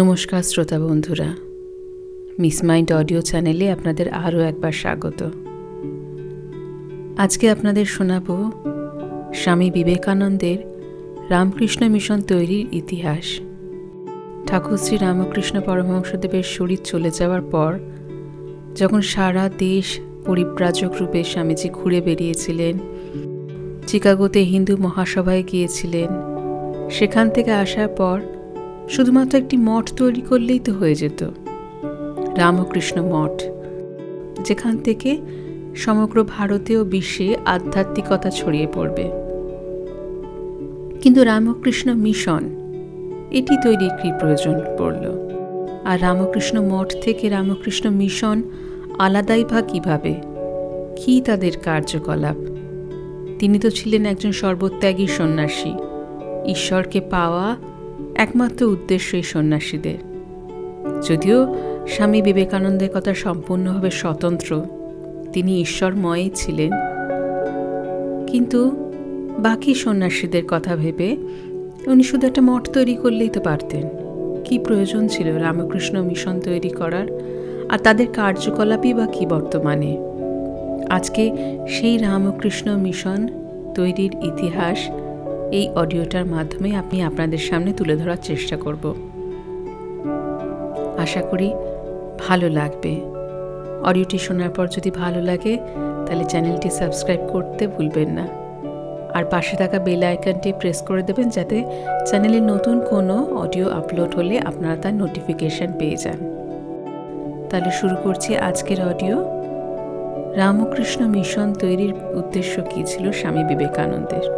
নমস্কার শ্রোতা বন্ধুরা। মিস মাইন্ড অডিও চ্যানেলে আপনাদের আরও একবার স্বাগত। আজকে আপনাদের শোনাব স্বামী বিবেকানন্দের রামকৃষ্ণ মিশন তৈরির ইতিহাস। ঠাকুর শ্রী রামকৃষ্ণ পরমহংসদেবের শরীর চলে যাওয়ার পর, যখন সারা দেশ পরিব্রাজক রূপে স্বামীজি ঘুরে বেরিয়েছিলেন, চিকাগোতে হিন্দু মহাসভায় গিয়েছিলেন, সেখান থেকে আসার পর শুধুমাত্র একটি মঠ তৈরি করলেই তো হয়ে যেত। রামকৃষ্ণ মঠ, যেখান থেকে সমগ্র ভারতে ও বিশ্বে আধ্যাত্মিকতা ছড়িয়ে পড়বে। কিন্তু রামকৃষ্ণ মিশন, এটি তৈরির কি প্রয়োজন পড়ল? আর রামকৃষ্ণ মঠ থেকে রামকৃষ্ণ মিশন আলাদাই বা কীভাবে? কী তাদের কার্যকলাপ? তিনি তো ছিলেন একজন সর্বত্যাগী সন্ন্যাসী। ঈশ্বরকে পাওয়া একমাত্র উদ্দেশ্য এই সন্ন্যাসীদের। যদিও স্বামী বিবেকানন্দের কথা সম্পূর্ণভাবে স্বতন্ত্র, তিনি ঈশ্বরময়ই ছিলেন। কিন্তু বাকি সন্ন্যাসীদের কথা ভেবে উনি শুধু একটা মঠ তৈরি করলেই তো পারতেন। কি প্রয়োজন ছিল রামকৃষ্ণ মিশন তৈরি করার, আর তাদের কার্যকলাপই বা কী বর্তমানে? আজকে সেই রামকৃষ্ণ মিশন তৈরির ইতিহাস এই অডিওটার মাধ্যমে আমি আপনাদের সামনে তুলে ধরার চেষ্টা করব। আশা করি ভালো লাগবে। অডিওটি শোনার পর যদি ভালো লাগে, তাহলে চ্যানেলটি সাবস্ক্রাইব করতে ভুলবেন না। আর পাশে থাকা বেল আইকনটি প্রেস করে দেবেন যাতে চ্যানেলে নতুন কোনো অডিও আপলোড হলে আপনারা তার নোটিফিকেশন পেয়ে যান। তাহলে শুরু করছি আজকের অডিও। রামকৃষ্ণ মিশন তৈরির উদ্দেশ্য কী ছিল স্বামী বিবেকানন্দের?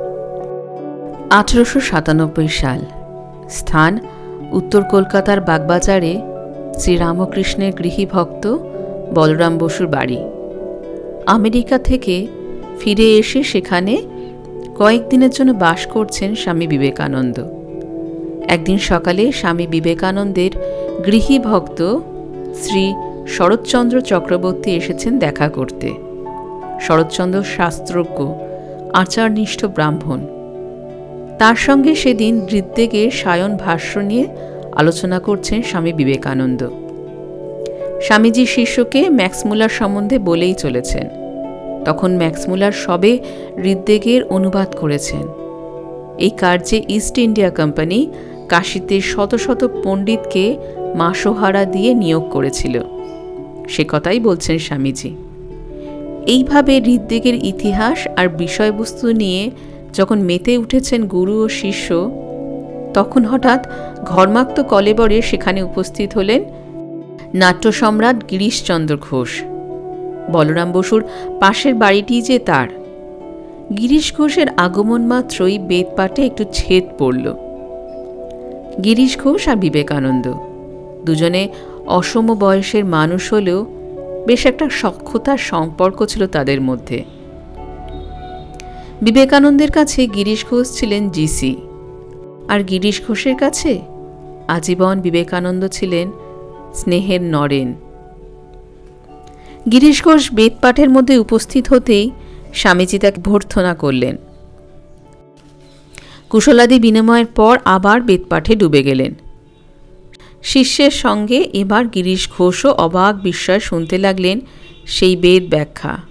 আঠেরোশো সাতানব্বই সাল। স্থান উত্তর কলকাতার বাগবাজারে শ্রীরামকৃষ্ণের গৃহী ভক্ত বলরাম বসুর বাড়ি। আমেরিকা থেকে ফিরে এসে সেখানে কয়েকদিনের জন্য বাস করছেন স্বামী বিবেকানন্দ। একদিন সকালে স্বামী বিবেকানন্দের গৃহী ভক্ত শ্রী শরৎচন্দ্র চক্রবর্তী এসেছেন দেখা করতে। শরৎচন্দ্র শাস্ত্রজ্ঞ, আচারনিষ্ঠ ব্রাহ্মণ। তার সঙ্গে সেদিন ঋদ্বেগের সায়ন ভাষ্য নিয়ে আলোচনা করছেন স্বামী বিবেকানন্দ। স্বামীজি শিষ্যকে ম্যাক্সমুলার সম্বন্ধে বলেই চলেছেন। তখন ম্যাক্সমুলার সবে ঋদ্বেগের অনুবাদ করেছেন। এই কার্যে ইস্ট ইন্ডিয়া কোম্পানি কাশিতে শত শত পণ্ডিতকে মাসোহারা দিয়ে নিয়োগ করেছিল। সে কথাই বলছেন স্বামীজি। এইভাবে ঋদ্বেগের ইতিহাস আর বিষয়বস্তু নিয়ে যখন মেতে উঠেছেন গুরু ও শিষ্য, তখন হঠাৎ ঘর্মাক্ত কলেবরে সেখানে উপস্থিত হলেন নাট্য সম্রাট গিরিশচন্দ্র ঘোষ। বলরাম বসুর পাশের বাড়িটি যে তার। গিরিশ ঘোষের আগমন মাত্রই বেদপাটে একটু ছেদ পড়ল। গিরিশ ঘোষ আর বিবেকানন্দ দুজনে অসম বয়সের মানুষ হলেও বেশ একটা সক্ষতার সম্পর্ক ছিল তাদের মধ্যে। বিবেকানন্দের কাছে গিরিশ ঘোষ ছিলেন জিসি। আর গিরিশ ঘোষের কাছে আজীবন বিবেকানন্দ ছিলেন স্নেহের নরেন। গিরিশ ঘোষ বেদপাঠের মধ্যে উপস্থিত হতেই স্বামীজি তাকে ভর্থনা করলেন। কুশলাদি বিনিময়ের পর আবার বেদপাঠে ডুবে গেলেন। শিষ্যের সঙ্গে এবার গিরিশ ঘোষও অবাক বিস্ময় শুনতে লাগলেন সেই বেদ ব্যাখ্যা।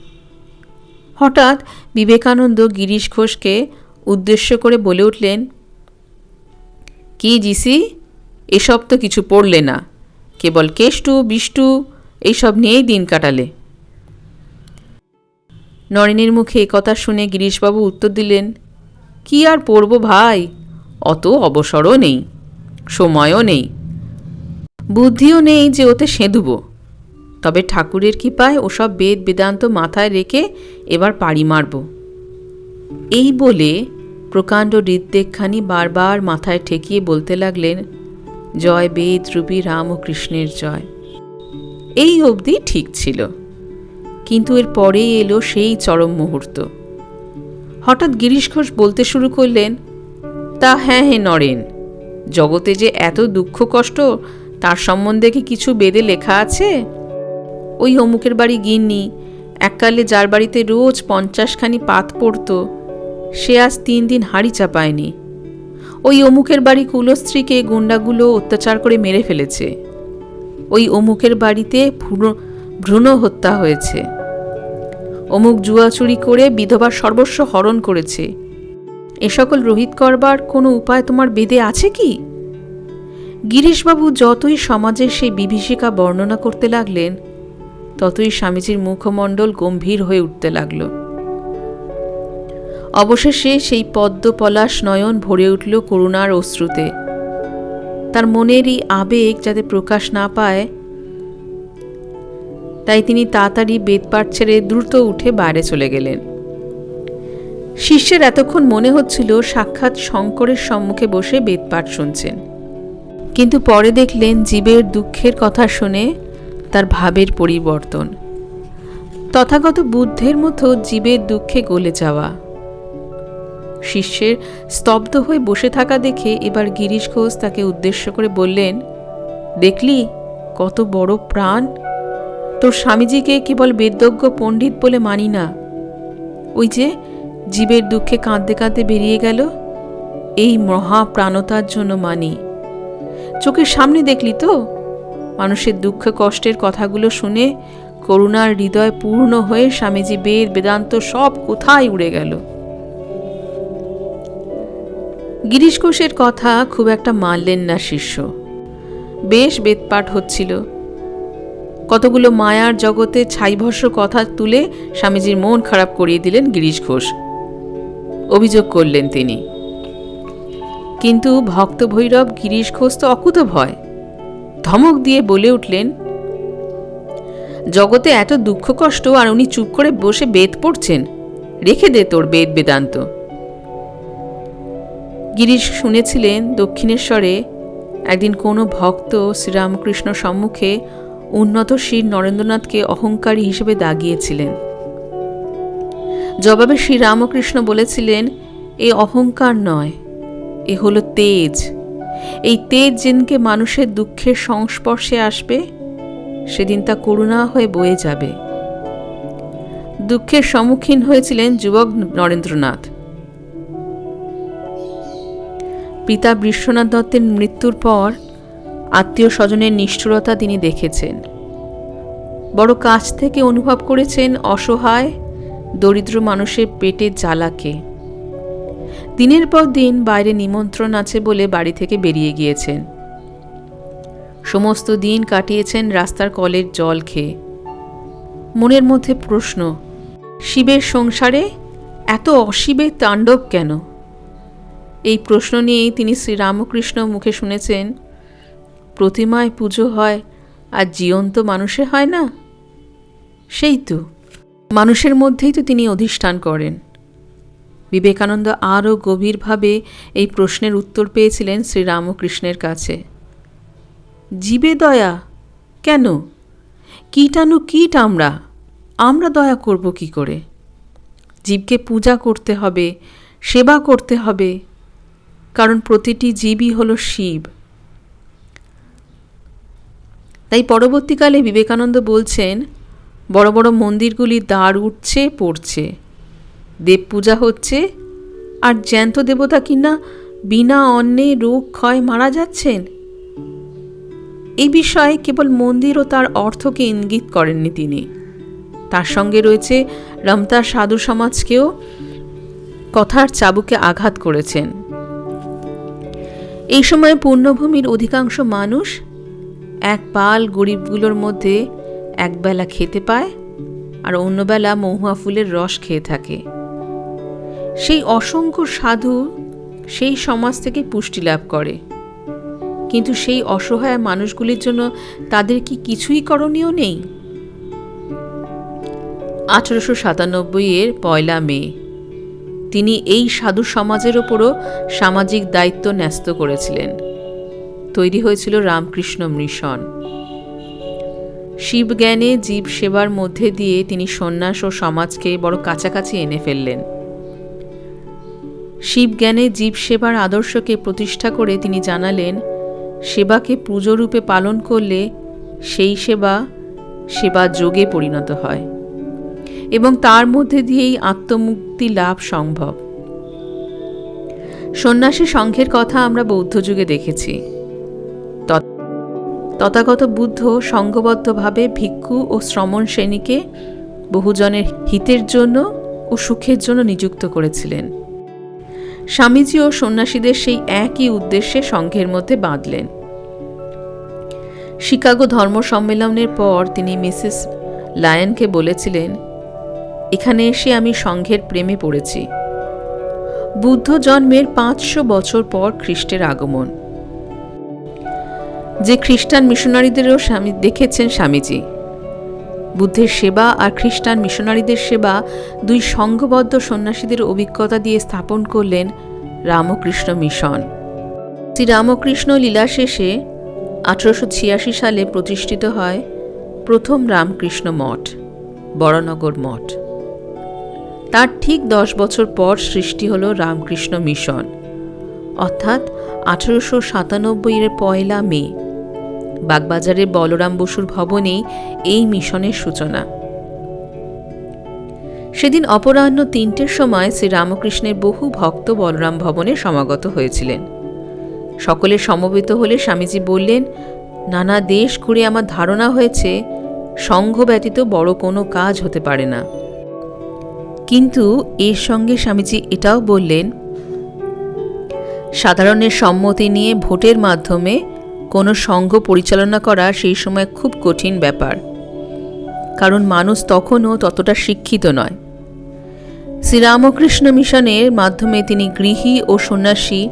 হঠাৎ বিবেকানন্দ গিরিশ ঘোষকে উদ্দেশ্য করে বলে উঠলেন, কি জিসি? এসব তো কিছু পড়লে না। কেবল কেষ্টু, বিষ্টু, এইসব নিয়েই দিন কাটালে। নরেনের মুখে কথা শুনে গিরিশবাবু উত্তর দিলেন, কি আর পড়ব ভাই? অত অবসরও নেই, সময়ও নেই। বুদ্ধিও নেই যে ওতে সেঁধুব। তবে ঠাকুরের কৃপায় ওসব বেদ বেদান্ত মাথায় রেখে এবার পাড়ি মারব। এই বলে প্রকাণ্ড ঋদ্বেগখানি বারবার মাথায় ঠেকিয়ে বলতে লাগলেন, জয় বেদ রূপী রাম ও কৃষ্ণের জয়। এই অবধি ঠিক ছিল। কিন্তু এর পরেই এলো সেই চরম মুহূর্ত। হঠাৎ গিরিশ ঘোষ বলতে শুরু করলেন, তা হ্যাঁ হে নরেন, জগতে যে এত দুঃখ কষ্ট, তার সম্বন্ধে কি কিছু বেদে লেখা আছে? ওই অমুকের বাড়ি গিন্নি। এককালে যার বাড়িতে রোজ পঞ্চাশখানি পাত পড়ত, সে আজ তিন দিন হাঁড়ি চাপায়নি। ওই অমুকের বাড়ি কুলস্ত্রীকে গুন্ডাগুলো অত্যাচার করে মেরে ফেলেছে। ওই অমুকের বাড়িতে ভ্রূণ হত্যা হয়েছে। অমুক জুয়াচুরি করে বিধবার সর্বস্ব হরণ করেছে। এ সকল রোহিত করবার কোনো উপায় তোমার বেদে আছে কি? গিরিশবাবু যতই সমাজের সেই বিভীষিকা বর্ণনা করতে লাগলেন ততই স্বামীজির মুখমণ্ডল গম্ভীর হয়ে উঠতে লাগল। অবশেষে সেই পদ্ম পলাশ নয়ন ভরে উঠল করুণার অশ্রুতে। তার মনের এই আবেগ যাতে প্রকাশ না পায়, তাই তিনি তাড়াতাড়ি বেদপাট ছেড়ে দ্রুত উঠে বাইরে চলে গেলেন। শিষ্যের এতক্ষণ মনে হচ্ছিল সাক্ষাৎ শঙ্করের সম্মুখে বসে বেদপাঠ শুনছেন। কিন্তু পরে দেখলেন জীবের দুঃখের কথা শুনে তার ভাবের পরিবর্তন। তথাগত বুদ্ধের মতো জীবের দুঃখে গলে যাওয়া। শিষ্যের স্তব্ধ হয়ে বসে থাকা দেখে এবার গিরিশ ঘোষ তাকে উদ্দেশ্য করে বললেন, দেখলি কত বড় প্রাণ? তোর স্বামীজিকে কেবল বেদজ্ঞ পণ্ডিত বলে মানি না। ওই যে জীবের দুঃখে কাঁদতে কাঁদতে বেরিয়ে গেল, এই মহা প্রাণতার জন্য মানি। চোখের সামনে দেখলি তো? মানুষের দুঃখ কষ্টের কথাগুলো শুনে করুণার হৃদয় পূর্ণ হয়ে স্বামীজি বেদ, বেদান্ত সব কোথায় উড়ে গেল। গিরিশ ঘোষের কথা খুব একটা মানলেন না শিষ্য। বেশ বেদপাঠ হচ্ছিল। কতগুলো মায়ার জগতে ছাইভস্য কথা তুলে স্বামীজির মন খারাপ করিয়ে দিলেন গিরিশ ঘোষ অভিযোগ করলেন তিনি। কিন্তু ভক্ত ভৈরব গিরিশ ঘোষ তো অকুত ভয় ধমক দিয়ে বলে উঠলেন, জগতে এত দুঃখ, কষ্ট আর উনি চুপ করে বসে বেদ পড়ছেন, রেখে দে তোর বেদ বেদান্ত। গিরিশ শুনেছিলেন দক্ষিণেশ্বরে একদিন কোনো ভক্ত শ্রীরামকৃষ্ণ সম্মুখে উন্নত শ্রী নরেন্দ্রনাথকে অহংকারী হিসেবে দাগিয়েছিলেন। জবাবে শ্রীরামকৃষ্ণ বলেছিলেন, এ অহংকার নয়, এ হলো তেজ। এই তেজ যেদিনকে মানুষের দুঃখের সংস্পর্শে আসবে, সেদিন তা করুণা হয়ে বয়ে যাবে। দুঃখের সম্মুখীন হয়েছিলেন যুবক নরেন্দ্রনাথ। পিতা বিশ্বনাথ দত্তের মৃত্যুর পর আত্মীয় স্বজনের নিষ্ঠুরতা তিনি দেখেছেন। বড় কাছ থেকে অনুভব করেছেন অসহায়, দরিদ্র মানুষের পেটের জ্বালাকে। দিনের পর দিন বাইরে নিমন্ত্রণ আছে বলে বাড়ি থেকে বেরিয়ে গিয়েছেন। সমস্ত দিন কাটিয়েছেন রাস্তার কলের জল খেয়ে। মনের মধ্যে প্রশ্ন, শিবের সংসারে এত অশিবের তাণ্ডব কেন? এই প্রশ্ন নিয়েই তিনি শ্রীরামকৃষ্ণ মুখে শুনেছেন, প্রতিমায় পুজো হয় আর জীবন্ত মানুষে হয় না? সেই তো, মানুষের মধ্যেই তো তিনি অধিষ্ঠান করেন। বিবেকানন্দ আরও গভীরভাবে এই প্রশ্নের উত্তর পেয়েছিলেন শ্রীরামকৃষ্ণের কাছে। জীবে দয়া? কেন? কীটানু কীট আমরা? আমরা দয়া করব কি করে? জীবকে পূজা করতে হবে, সেবা করতে হবে, কারণ প্রতিটি জীবই হল শিব। তাই পরবর্তীকালে বিবেকানন্দ বলছেন, বড় বড় মন্দিরগুলি দাঁড় উঠছে, পড়ছে। দেব পূজা হচ্ছে? আর জ্যান্ত দেবতা কিনা বিনা অন্নে রোগ ক্ষয় মারা যাচ্ছেন? এই বিষয়ে কেবল মন্দির ও তার অর্থকে ইঙ্গিত করেননি তিনি। তার সঙ্গে রয়েছে রমতার সাধু সমাজকেও কথার চাবুকে আঘাত করেছেন। এই সময় পূর্ণভূমির অধিকাংশ মানুষ এক পাল গরিবগুলোর মধ্যে একবেলা খেতে পায় আর অন্যবেলা মহুয়া ফুলের রস খেয়ে থাকে। সেই অসংখ্য সাধু সেই সমাজ থেকে পুষ্টি লাভ করে। কিন্তু সেই অসহায় মানুষগুলির জন্য তাদের কি কিছুই করণীয় নেই? আঠারোশো সাতানব্বই এর পয়লা মে, তিনি এই সাধু সমাজের ওপরও সামাজিক দায়িত্ব ন্যস্ত করেছিলেন। তৈরি হয়েছিল রামকৃষ্ণ মিশন। শিবজ্ঞানে জীব সেবার মধ্যে দিয়ে তিনি সন্ন্যাস ও সমাজকে বড় কাছাকাছি এনে ফেললেন। শিবজ্ঞানে জীব সেবার আদর্শকে প্রতিষ্ঠা করে তিনি জানালেন, সেবাকে পুজোরূপে পালন করলে সেই সেবা সেবা যোগে পরিণত হয় এবং তার মধ্যে দিয়েই আত্মমুক্তি লাভ সম্ভব। সন্ন্যাসী সংঘের কথা আমরা বৌদ্ধ যুগে দেখেছি। তথাগত বুদ্ধ সংঘবদ্ধভাবে ভিক্ষু ও শ্রমণ শ্রেণীকে বহুজনের হিতের জন্য ও সুখের জন্য নিযুক্ত করেছিলেন। স্বামীজি ও সন্ন্যাসীদের সেই একই উদ্দেশ্যে সংঘের মধ্যে বাঁধলেন। শিকাগো ধর্ম সম্মেলনের পর তিনি মিসেস লায়নকে বলেছিলেন, এখানে এসে আমি সংঘের প্রেমে পড়েছি। বুদ্ধ জন্মের পাঁচশো বছর পর খ্রিস্টের আগমন। যে খ্রিস্টান মিশনারিদেরও স্বামী, দেখেছেন স্বামীজি। বুদ্ধের সেবা আর খ্রিস্টান মিশনারিদের সেবা দুই সংঘবদ্ধ সন্ন্যাসীদের অভিজ্ঞতা দিয়ে স্থাপন করলেন রামকৃষ্ণ মিশন। শ্রী রামকৃষ্ণ লীলা শেষে আঠারোশো ছিয়াশি সালে প্রতিষ্ঠিত হয় প্রথম রামকৃষ্ণ মঠ, বড়নগর মঠ। তার ঠিক দশ বছর পর সৃষ্টি হল রামকৃষ্ণ মিশন। অর্থাৎ আঠেরোশো সাতানব্বইয়ের পয়লা মে বাগবাজারের বলরাম বসুর ভবনেই এই মিশনের সূচনা। সেদিন অপরাহ্ন তিনটের সময় শ্রী রামকৃষ্ণের বহু ভক্ত বলরাম ভবনে সমাগত হয়েছিলেন। সকলে সমবেত হলে স্বামীজি বললেন, নানা দেশ ঘুরে আমার ধারণা হয়েছে সংঘ ব্যতীত বড় কোনো কাজ হতে পারে না। কিন্তু এর সঙ্গে স্বামীজি এটাও বললেন, সাধারণের সম্মতি নিয়ে ভোটের মাধ্যমে কোনো সংঘ পরিচালনা করা সেই সময় খুব কঠিন ব্যাপার। কারণ মানুষ তখনও ততটা শিক্ষিত নয়। শ্রীরামকৃষ্ণ মিশনের মাধ্যমে তিনি গৃহী ও সন্ন্যাসী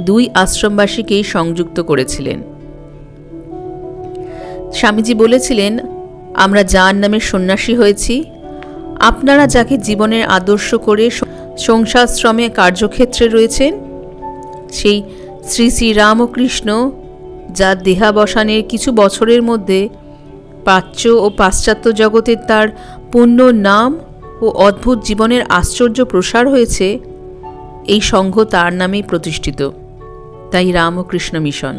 দুই আশ্রমবাসীকেই সংযুক্ত করেছিলেন। স্বামীজি বলেছিলেন, আমরা যার নামে সন্ন্যাসী হয়েছি, আপনারা যাকে জীবনের আদর্শ করে সংসারশ্রমে কার্যক্ষেত্রে রয়েছেন, সেই শ্রী শ্রী রামকৃষ্ণ যার দেহাবসানের কিছু বছরের মধ্যে প্রাচ্য ও পাশ্চাত্য জগতের তার পূর্ণ নাম ও অদ্ভুত জীবনের আশ্চর্য প্রসার হয়েছে, এই সংঘ তার নামেই প্রতিষ্ঠিত। তাই রামকৃষ্ণ মিশন।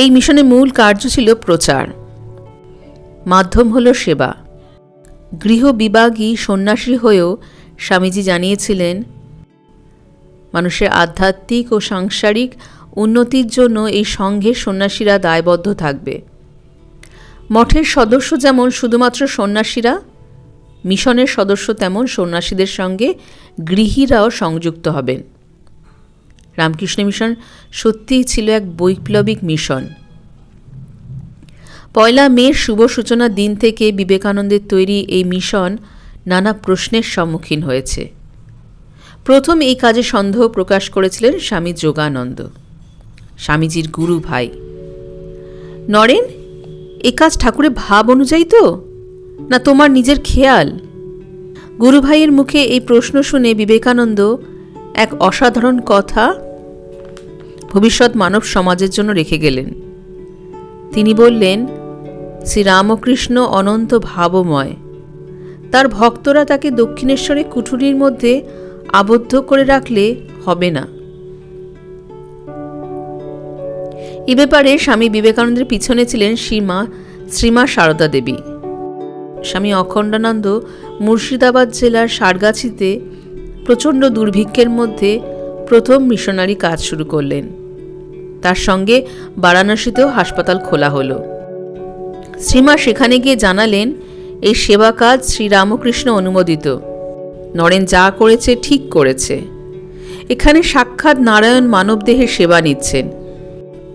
এই মিশনের মূল কার্য ছিল প্রচার। মাধ্যম হল সেবা। গৃহ বিভাগী সন্ন্যাসী হয়েও স্বামীজি জানিয়েছিলেন, মানুষের আধ্যাত্মিক ও সাংসারিক উন্নতির জন্য এই সংঘের সন্ন্যাসীরা দায়বদ্ধ থাকবে। মঠের সদস্য যেমন শুধুমাত্র সন্ন্যাসীরা, মিশনের সদস্য তেমন সন্ন্যাসীদের সঙ্গে গৃহীরাও সংযুক্ত হবেন। রামকৃষ্ণ মিশন সত্যিই ছিল এক বৈপ্লবিক মিশন। পয়লা মের শুভ সূচনার দিন থেকে বিবেকানন্দের তৈরি এই মিশন নানা প্রশ্নের সম্মুখীন হয়েছে। প্রথম এই কাজে সন্দেহ প্রকাশ করেছিলেন স্বামী যোগানন্দ। স্বামীজির গুরু ভাই। নরেন, এ কাজ ঠাকুরের ভাব অনুযায়ী তো? না তোমার নিজের খেয়াল? গুরু ভাইয়ের মুখে এই প্রশ্ন শুনে বিবেকানন্দ এক অসাধারণ কথা ভবিষ্যৎ মানব সমাজের জন্য রেখে গেলেন। তিনি বললেন, শ্রীরামকৃষ্ণ অনন্ত ভাবময়। তার ভক্তরা তাকে দক্ষিণেশ্বরে কুঠুরির মধ্যে আবদ্ধ করে রাখলে হবে না। এ ব্যাপারে স্বামী বিবেকানন্দের পিছনে ছিলেন শ্রীমা শ্রীমা সারদা দেবী। স্বামী অখণ্ডানন্দ মুর্শিদাবাদ জেলার সারগাছিতে প্রচণ্ড দুর্ভিক্ষের মধ্যে প্রথম মিশনারি কাজ শুরু করলেন। তার সঙ্গে বারাণসীতেও হাসপাতাল খোলা হলো। শ্রীমা সেখানে গিয়ে জানালেন, এই সেবা কাজ শ্রীরামকৃষ্ণ অনুমোদিত। নরেন যা করেছে ঠিক করেছে। এখানে সাক্ষাৎ নারায়ণ মানবদেহের সেবা নিচ্ছেন।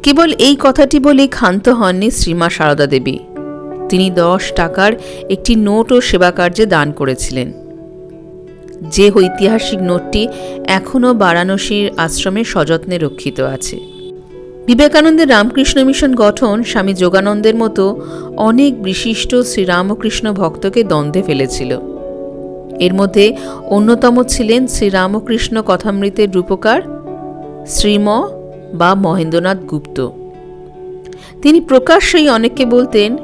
কেবল এই কথাটি বলেই ক্ষান্ত হননি শ্রীমা সারদা দেবী। তিনি দশ টাকার একটি নোট ও সেবা কার্যে দান করেছিলেন। যে ঐতিহাসিক নোটটি এখনও বারাণসীর আশ্রমে সযত্নে রক্ষিত আছে। বিবেকানন্দের রামকৃষ্ণ মিশন গঠন স্বামী যোগানন্দের মতো অনেক বিশিষ্ট শ্রীরামকৃষ্ণ ভক্তকে দ্বন্দ্বে ফেলেছিল। এর মধ্যে অন্যতম ছিলেন শ্রীরামকৃষ্ণ কথামৃতের রূপকার শ্রীম বা মহেন্দ্রনাথ গুপ্ত। তিনি প্রকাশ্যেই অনেককে বলতেন,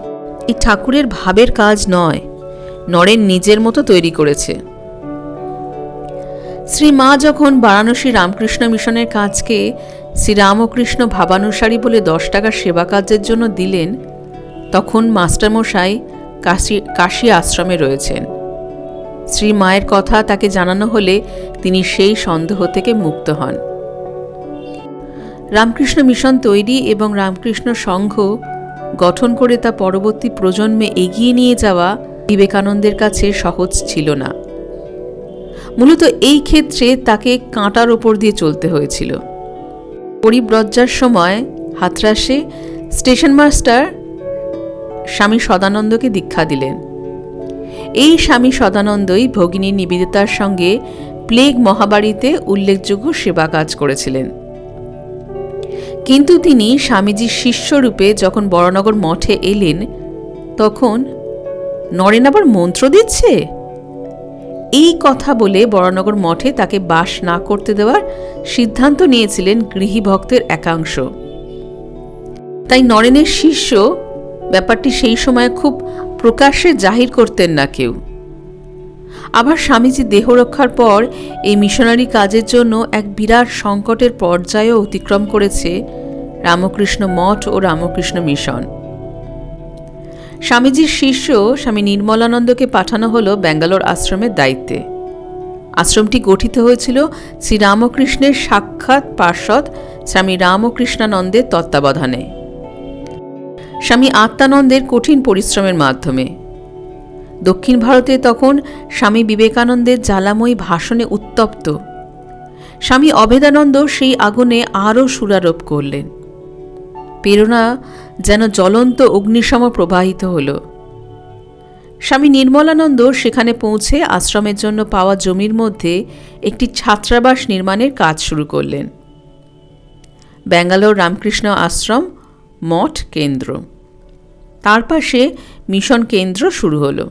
এই ঠাকুরের ভাবের কাজ নয়, নরেন নিজের মতো তৈরি করেছে। শ্রী মা যখন বারাণসী রামকৃষ্ণ মিশনের কাজকে শ্রীরামকৃষ্ণ ভাবানুসারী বলে দশ টাকা সেবা কাজের জন্য দিলেন, তখন মাস্টারমশাই কাশি, কাশী আশ্রমে রয়েছেন। শ্রী মায়ের কথা তাকে জানানো হলে তিনি সেই সন্দেহ থেকে মুক্ত হন। রামকৃষ্ণ মিশন তৈরি এবং রামকৃষ্ণ সংঘ গঠন করে তা পরবর্তী প্রজন্মে এগিয়ে নিয়ে যাওয়া বিবেকানন্দের কাছে সহজ ছিল না। মূলত এই ক্ষেত্রে তাকে কাঁটার ওপর দিয়ে চলতে হয়েছিল। পরিব্রজ্জার সময় হাতরাসে স্টেশন মাস্টার স্বামী সদানন্দকে দীক্ষা দিলেন। এই স্বামী সদানন্দই ভগিনী নিবেদিতার সঙ্গে প্লেগ মহাবাড়িতে উল্লেখযোগ্য সেবা কাজ করেছিলেন। কিন্তু তিনি স্বামীজির শিষ্যরূপে যখন বড়নগর মঠে এলেন, তখন, নরেন আবার মন্ত্র দিচ্ছে? এই কথা বলে বড়নগর মঠে তাকে বাস না করতে দেওয়ার সিদ্ধান্ত নিয়েছিলেন গৃহী ভক্তের একাংশ। তাই নরেনের শিষ্য ব্যাপারটি সেই সময় খুব প্রকাশ্যে জাহির করতেন না কেউ। আবার স্বামীজি দেহ রক্ষার পর এই মিশনারি কাজের জন্য এক বিরাট সংকটের পর্যায়েও অতিক্রম করেছে রামকৃষ্ণ মঠ ও রামকৃষ্ণ মিশন। স্বামীজির শিষ্য স্বামী নির্মলানন্দকে পাঠানো হলো ব্যাঙ্গালোর আশ্রমের দায়িত্বে। আশ্রমটি গঠিত হয়েছিল শ্রীরামকৃষ্ণের সাক্ষাৎ পার্ষদ স্বামী রামকৃষ্ণানন্দের তত্ত্বাবধানে। স্বামী আত্মানন্দের কঠিন পরিশ্রমের মাধ্যমে। দক্ষিণ ভারতে তখন স্বামী বিবেকানন্দের জ্বালাময়ী ভাষণে উত্তপ্ত। স্বামী অভেদানন্দ সেই আগুনে আরও সুরারোপ করলেন। প্রেরণা যেন জ্বলন্ত অগ্নিসম প্রবাহিত হল। স্বামী নির্মলানন্দ সেখানে পৌঁছে আশ্রমের জন্য পাওয়া জমির মধ্যে একটি ছাত্রাবাস নির্মাণের কাজ শুরু করলেন। ব্যাঙ্গালোর রামকৃষ্ণ আশ্রম মঠ কেন্দ্র। তার পাশে মিশন কেন্দ্র শুরু হলো।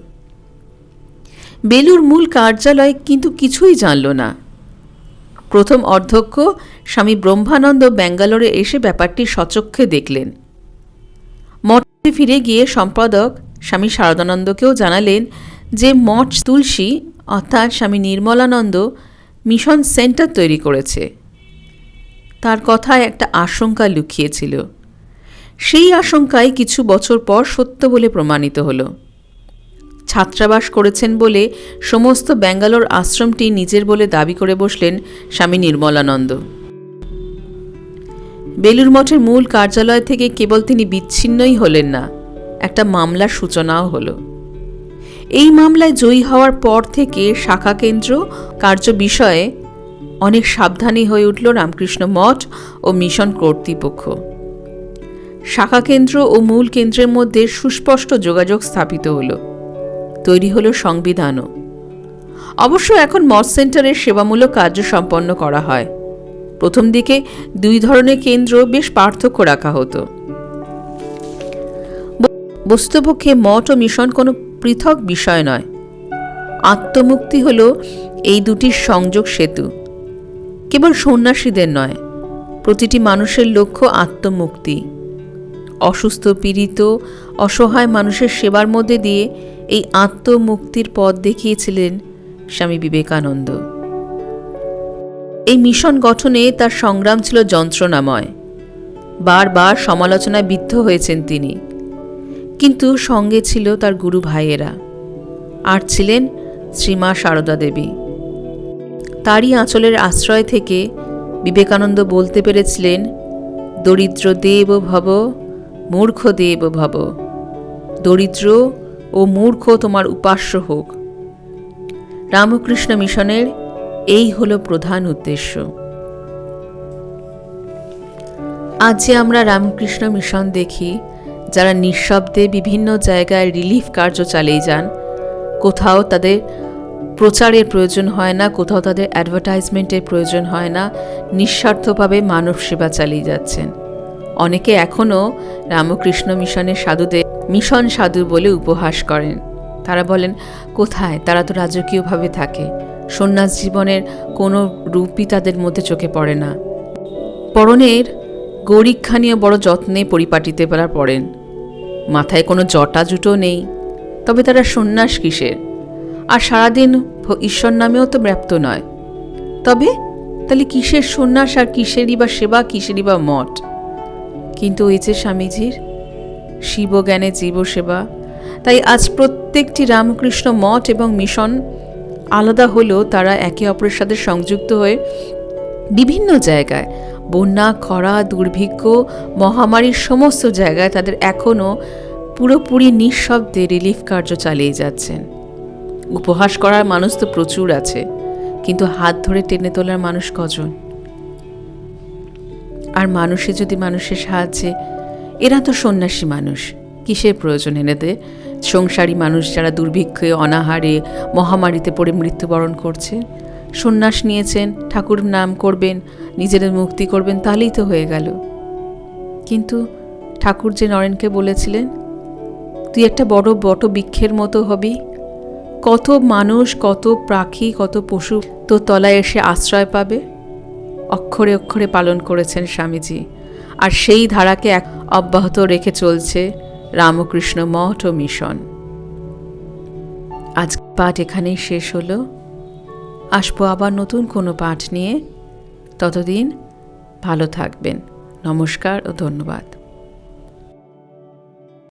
বেলুর মূল কার্যালয় কিন্তু কিছুই জানল না। প্রথম অধ্যক্ষ স্বামী ব্রহ্মানন্দ ব্যাঙ্গালোরে এসে ব্যাপারটি সচক্ষে দেখলেন। মঠে ফিরে গিয়ে সম্পাদক স্বামী শারদানন্দকেও জানালেন যে মঠ তুলসী অর্থাৎ স্বামী নির্মলানন্দ মিশন সেন্টার তৈরি করেছে। তার কথায় একটা আশঙ্কা লুকিয়েছিল। সেই আশঙ্কায় কিছু বছর পর সত্য বলে প্রমাণিত হলো। ছাত্রাবাস করেছেন বলে সমস্ত ব্যাঙ্গালোর আশ্রমটি নিজের বলে দাবি করে বসলেন স্বামী নির্মলানন্দ। বেলুর মঠের মূল কার্যালয় থেকে কেবল তিনি বিচ্ছিন্নই হলেন না, একটা মামলার সূচনাও হলো। এই মামলায় জয়ী হওয়ার পর থেকে শাখা কেন্দ্র কার্য বিষয়ে অনেক সাবধানী হয়ে উঠল রামকৃষ্ণ মঠ ও মিশন কর্তৃপক্ষ। শাখা কেন্দ্র ও মূল কেন্দ্রের মধ্যে সুস্পষ্ট যোগাযোগ স্থাপিত হলো। তৈরি হলো সংবিধানও। অবশ্য এখন মঠ সেন্টারের সেবামূলক কার্য সম্পন্ন করা হয়। প্রথম দিকে দুই ধরনের কেন্দ্র বেশ পার্থক্য রাখা হতো। বস্তুপক্ষে মঠ ও মিশন কোনো পৃথক বিষয় নয়। আত্মমুক্তি হল এই দুটির সংযোগ সেতু। কেবল সন্ন্যাসীদের নয়, প্রতিটি মানুষের লক্ষ্য আত্মমুক্তি। অসুস্থ, পীড়িত, অসহায় মানুষের সেবার মধ্যে দিয়ে এই আত্মমুক্তির পথ দেখিয়েছিলেন স্বামী বিবেকানন্দ। এই মিশন গঠনে তার সংগ্রাম ছিল যন্ত্রণাময়। বারবার সমালোচনায় বিদ্ধ হয়েছেন তিনি। কিন্তু সঙ্গে ছিল তার গুরু ভাইয়েরা। আর ছিলেন শ্রীমা সারদা দেবী। তারই আঁচলের আশ্রয় থেকে বিবেকানন্দ বলতে পেরেছিলেন, দরিদ্র দেব ভব, মূর্খ দেব ভব। দরিদ্র ও মূর্খ তোমার উপাস্য হোক। রামকৃষ্ণ মিশনের এই হলো প্রধান উদ্দেশ্য। আজ যে আমরা রামকৃষ্ণ মিশন দেখি, যারা নিঃশব্দে বিভিন্ন জায়গায় রিলিফ কার্য চালিয়ে যান, কোথাও তাদের প্রচারের প্রয়োজন হয় না, কোথাও তাদের অ্যাডভার্টাইজমেন্টের প্রয়োজন হয় না, নিঃস্বার্থভাবে মানব সেবা চালিয়ে যাচ্ছেন। অনেকে এখনও রামকৃষ্ণ মিশনের সাধুদের মিশন সাধু বলে উপহাস করেন। তারা বলেন, কোথায়? তারা তো রাজকীয়ভাবে থাকে। সন্ন্যাস জীবনের কোনো রূপই তাদের মধ্যে চোখে পড়ে না। পরনের গৌরিকখানিও বড় যত্নে পরিপাটিতে পারা পড়েন। মাথায় কোনো জটা জুটো নেই। তবে তারা সন্ন্যাস কিসের? আর সারাদিন ঈশ্বর নামেও তো ব্যাপ্ত নয়। তবে তাহলে কিসের সন্ন্যাস আর কিসেরই বা সেবা, কিসেরই বা মঠ? কিন্তু ওই যে স্বামীজির শিবজ্ঞানে জীবসেবা, তাই আজ প্রত্যেকটি রামকৃষ্ণ মঠ এবং মিশন আলাদা হলেও তারা একে অপরের সাথে সংযুক্ত হয়ে বিভিন্ন জায়গায় বন্যা, খরা, দুর্ভিক্ষ, মহামারীর সমস্ত জায়গায় তাদের এখনও পুরোপুরি নিঃশব্দে রিলিফ কার্য চালিয়ে যাচ্ছেন। উপহাস করার মানুষ তো প্রচুর আছে, কিন্তু হাত ধরে টেনে তোলার মানুষ কজন? আর মানুষে যদি মানুষের সাহায্যে, এরা তো সন্ন্যাসী মানুষ। কিসের প্রয়োজন এনেদের? সংসারী মানুষ যারা দুর্ভিক্ষে, অনাহারে, মহামারীতে পড়ে মৃত্যুবরণ করছে। সন্ন্যাস নিয়েছেন, ঠাকুর নাম করবেন, নিজেদের মুক্তি করবেন, তাহলেই তো হয়ে গেল। কিন্তু ঠাকুর যে নরেনকে বলেছিলেন, তুই একটা বড় বট বৃক্ষের মতো হবি। কত মানুষ, কত পাখি কত পশু তোর তলায় এসে আশ্রয় পাবে? অক্ষরে অক্ষরে পালন করেছেন স্বামীজি। আর সেই ধারাকে এক অব্যাহত রেখে চলছে রামকৃষ্ণ মঠ ও মিশন। আজ পাঠ এখানেই শেষ হল। আসব আবার নতুন কোনো পাঠ নিয়ে। ততদিন ভালো থাকবেন। নমস্কার ও ধন্যবাদ।